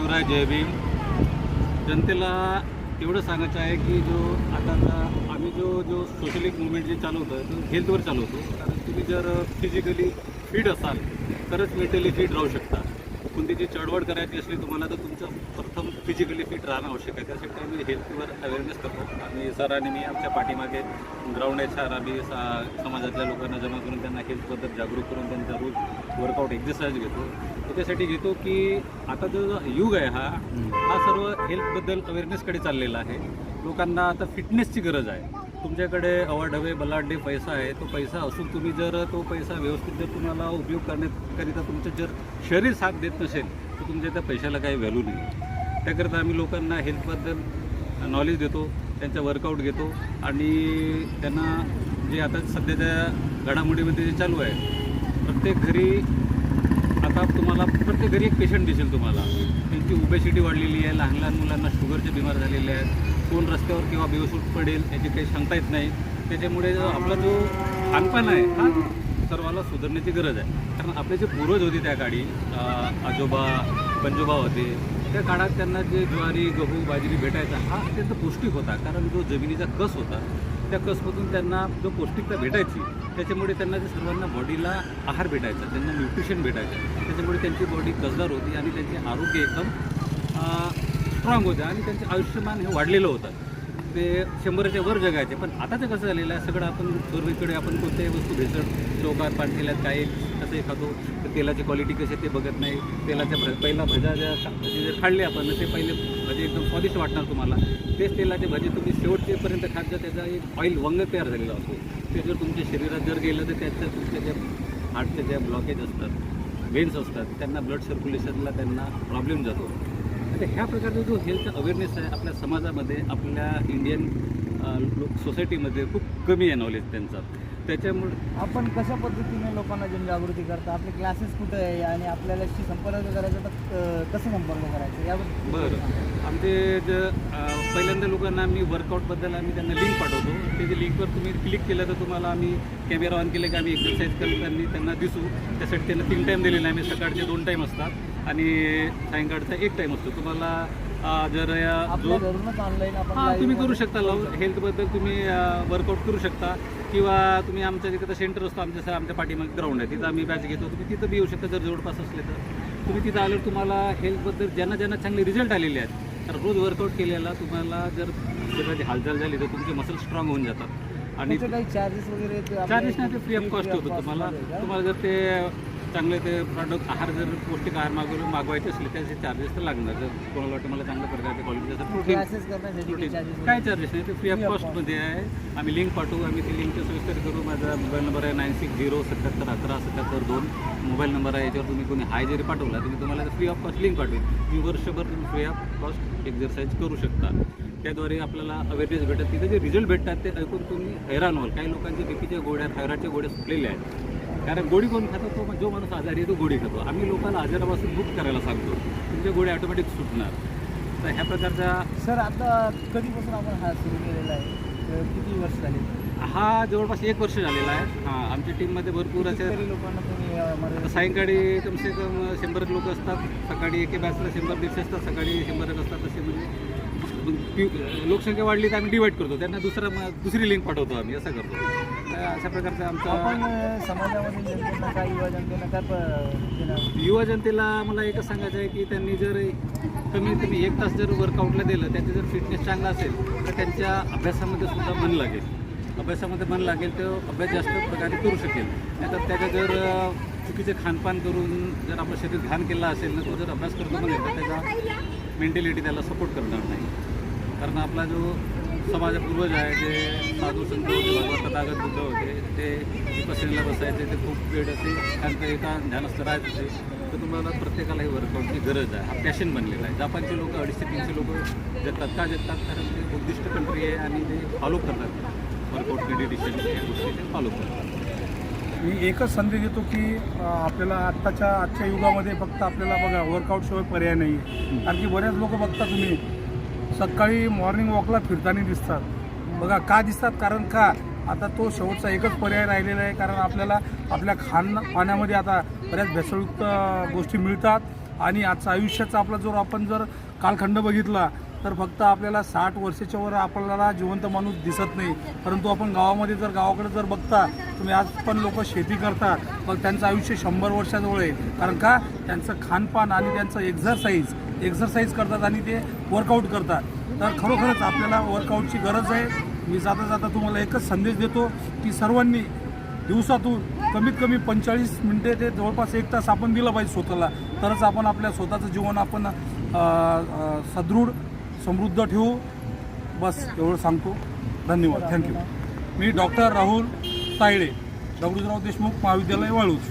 महाराज जय भीम. जनतेला एवढं सांगायचं आहे की जो आता आम्ही जो जो सोशलिक मुवमेंट जे चालवतो तो हेल्थवर चालवतो कारण तुम्ही जर फिजिकली फिट असाल तरच मेंटली फिट राहू शकता. कोणती जी चढवड करायची असली तुम्हाला तर तुमचं प्रथम फिजिकली फिट राहणं आवश्यक आहे. त्यासाठी आम्ही हेल्थवर अवेअरनेस करतो. आणि सर आणि मी आमच्या पाठीमागे ग्राउंड आहे सर. आम्ही सा- समाजातल्या लोकांना जमा करून त्यांना हेल्थबद्दल जागरूक करून त्यांचा रोज वर्कआउट एक्सरसाइज घेतो. त्याच्यासाठी घेतो की आता जो जो युग आहे हा हा सर्व हेल्थबद्दल अवेअरनेसकडे चाललेला आहे. लोकांना आता फिटनेसची गरज आहे. तुमच्याकडे अवाढवे बलाढ्य पैसा आहे तो पैसा असून तुम्ही जर तो पैसा व्यवस्थित जर तुम्हाला उपयोग करण्याकरिता तुमचं जर शरीर साथ देत नसेल तर तुमच्या त्या पैशाला काही व्हॅल्यू नाही. त्याकरिता आम्ही लोकांना हेल्थबद्दल नॉलेज देतो त्यांचा वर्कआउट घेतो आणि त्यांना जे आता सध्याच्या घडामोडीमध्ये जे चालू आहे प्रत्येक घरी आता तुम्हाला प्रत्येक घरी एक पेशंट दिसेल तुम्हाला. त्यांची ओबेसिटी वाढलेली आहे लहान लहान मुलांना शुगरचे बिमार झालेले आहेत. कोण रस्त्यावर किंवा बेवसूट पडेल याची काही सांगता येत नाही. त्याच्यामुळे आपला जो खानपान आहे हा सर्वाला सुधारण्याची गरज आहे. कारण आपले जे पूर्वज होते त्या काळी आजोबा पंजोबा होते त्या काळात त्यांना जे ज्वारी गहू बाजरी भेटायचा हा अत्यंत पौष्टिक होता. कारण जो जमिनीचा कस होता त्या कसमधून त्यांना जो पौष्टिकता भेटायची त्याच्यामुळे त्यांना जे सर्वांना बॉडीला आहार भेटायचा त्यांना न्यूट्रिशन भेटायचं. त्याच्यामुळे त्यांची बॉडी कसदार होती आणि त्यांचे आरोग्य एकदम स्ट्रॉंग होते आणि त्यांचे आयुष्यमान हे वाढलेलं होतं. ते शंभराच्या वर जगायचे. पण आता ते कसं झालेलं आहे सगळं आपण सर्वीकडे आपण कोणत्याही वस्तू भेसळ चौकात पाणथेल्यात काय कसंही खातो तर तेलाची क्वालिटी कशी आहे ते बघत नाही. तेलाच्या भ पहिला भजा ज्या भजी जर खाल्ले आपण ते पहिले भजे एकदम स्वादिष्ट वाटणार तुम्हाला. तेच तेलाचे भजे तुम्ही शेवटचेपर्यंत खात जर त्याचा एक ऑइल वंग तयार झालेला असतो. ते जर तुमच्या शरीरात जर गेलं तर त्याच्या तुमच्या ज्या हार्टच्या ज्या ब्लॉकेज असतात वेन्स असतात त्यांना ब्लड सर्क्युलेशनला त्यांना प्रॉब्लेम जातो. आता ह्या प्रकारचा जो हेल्थ अवेअरनेस आहे आपल्या समाजामध्ये आपल्या इंडियन लोक सोसायटीमध्ये खूप कमी आहे नॉलेज त्यांचा. त्याच्यामुळे आपण कशा पद्धतीने लोकांना जनजागृती करता? आपले क्लासेस कुठे आहे? आणि आपल्याला शी संपर्क करायचा तर कसं संपर्क करायचा? याबद्दल बरं. आमचे ज पहिल्यांदा लोकांना आम्ही वर्कआउटबद्दल आम्ही त्यांना लिंक पाठवतो. ते जे लिंकवर तुम्ही क्लिक केलं तर तुम्हाला आम्ही कॅमेरा ऑन केले की आम्ही एक्सरसाइज करताना त्यांना दिसू. त्यासाठी त्यांना तीन टाईम दिलेले आहे. आम्ही सकाळचे दोन टाईम असतात. आणि सायंकाळचा एक टाईम असतो. तुम्हाला जर जो हां तुम्ही करू शकता. लव हेल्थबद्दल तुम्ही वर्कआउट करू शकता. किंवा तुम्ही आमच्या तिथं सेंटर असतो आमच्या आमच्या पाठीमागे ग्राउंड आहे. तिथं आम्ही बॅच घेतो. तुम्ही तिथं बी येऊ शकता जर जवळपास असले तर. तुम्ही तिथं आल्यावर तुम्हाला हेल्थबद्दल ज्यांना ज्यांना चांगले रिझल्ट आलेले आहेत तर रोज वर्कआउट केलेला तुम्हाला जर शरीराची हालचाल झाली तर तुमचे मसल स्ट्रॉंग होऊन जातात. आणि काही चार्जेस वगैरे चार्जेस नाही ते फ्री ऑफ कॉस्ट होतो तुम्हाला? तुम्हाला जर ते चांगले ते प्रॉडक्ट आहार जर पौष्टिक आहार मागवले मागवायचे असले त्याचे चार्जेस तर लागणार. जर कोणाला वाटतं मला चांगल्या प्रकारचे क्वालिटीचं प्रोटीन प्रोटीन चार्जेस काय चार्जेस नाही ते फ्री ऑफ कॉस्टमध्ये आहे. आम्ही लिंक पाठवू आम्ही ती लिंक सविस्तर करू. माझा मोबाईल नंबर आहे नाईन सिक्स झिरो सत्याहत्तर अकरा सत्याहत्तर दोन. मोबाईल नंबर आहे याच्यावर तुम्ही कोणी हाय जरी पाठवला तुम्ही तुम्हाला फ्री ऑफ कॉस्ट लिंक पाठवेल. तुम्ही वर्षभर तुम्ही फ्री ऑफ कॉस्ट एक्झरसाईज करू शकता. त्याद्वारे आपल्याला अवेअरनेस भेटत. तिथे जे रिझल्ट भेटतात ते ऐकून तुम्ही हैराण व्हाल. काही लोकांच्या बीपीच्या गोळ्या थायरॉइडच्या गोळ्या सुटलेल्या आहेत. कारण गोळी कोण खातो? तो जो माणूस आजारी आहे तो गोळी खातो. आम्ही लोकांना आजारापासून मुक्त करायला सांगतो. तुमच्या गोळ्या ऑटोमॅटिक सुटणार. तर ह्या प्रकारचा सर आता कधीपासून आपण हा सुरू केलेला आहे? किती वर्ष झाली? हा जवळपास एक वर्ष झालेला आहे. हां आमच्या टीममध्ये भरपूर असे लोकांना सायंकाळी कमसे कम शंभर लोक असतात. सकाळी एके बॅचला शंभर दीडशे असतात. सकाळी शंभर एक असतात तसे म्हणजे लोकसंख्या वाढली तर आम्ही डिवाईड करतो. त्यांना दुसरा दुसरी लिंक पाठवतो आम्ही. असं करतो. अशा प्रकारचा आपण आमचा अं, समाजामध्ये जनतेला काय युवा जनतेला काय युवा जनतेला मला एकच सांगायचं आहे की त्यांनी जर कमीत कमी एक तास जर वर्कआउटला दिलं त्यांचं जर फिटनेस चांगला असेल तर त्यांच्या अभ्यासामध्ये सुद्धा मन लागेल. अभ्यासामध्ये मन लागेल तर अभ्यास जास्त प्रकारे करू शकेल. नाहीतर त्याचं जर चुकीचे खानपान करून जर आपलं शरीर घाण केलं असेल ना तो जर अभ्यास करतो पण तर त्याचा मेंटॅलिटी त्याला सपोर्ट करणार नाही. कारण आपला जो समाज पूर्वज आहे जे साधू संत होते भगवत तथागत बुद्ध होते ते विपसनेला बसायचे ते खूप वेळ असे शांत एका ध्यानस्थ राहत होते तर तुम्हाला प्रत्येकाला हे वर्कआउटची गरज आहे हा पॅशन बनलेला आहे. जापानचे लोक अडीचशे तीनशे लोक जगतात. का जगतात? कारण ते बुद्धिस्ट कंट्री आहे आणि ते फॉलो करतात. वर्कआउट मेडिटेशन या गोष्टी ते फॉलो करतात. मी एकच संदेश देतो की आपल्याला आत्ताच्या आजच्या युगामध्ये फक्त आपल्याला बघा वर्कआउट शिवाय पर्याय नाही कारण की बऱ्याच लोक बघता तुम्ही सकाळी मॉर्निंग वॉकला फिरताना दिसतात. बघा का दिसतात? कारण का? आता तो शेवटचा एकच पर्याय राहिलेला आहे. कारण आपल्याला आपल्या खान पाण्यामध्ये आता बऱ्याच भेसळयुक्त गोष्टी मिळतात. आणि आजचा आयुष्याचा आपला जर आपण जर कालखंड बघितला तर फक्त आपल्याला साठ वर्षाच्या वर आपल्याला जिवंत माणूस दिसत नाही. परंतु आपण गावामध्ये जर गावाकडे जर बघता तुम्ही आज पण लोक शेती करतात. पण त्यांचं आयुष्य शंभर वर्षाजवळ आहे. कारण का? त्यांचं खानपान आणि त्यांचं एक्झरसाईज एक्झरसाईज करतात आणि ते वर्कआउट करतात. तर खरोखरच आपल्याला वर्कआउटची गरज आहे. मी जाता जाता तुम्हाला एकच संदेश देतो की सर्वांनी दिवसातून कमीत कमी पंचेचाळीस मिनटे ते जवळपास एक तास आपण दिलं पाहिजे स्वतःला. तरच आपण आपल्या स्वतःचं जीवन आपण सदृढ समृद्ध ठेवू. बस एवढं सांगतो. धन्यवाद. थँक्यू मी डॉक्टर राहुल तायडे दगडूराव देशमुख महाविद्यालय वाळूज.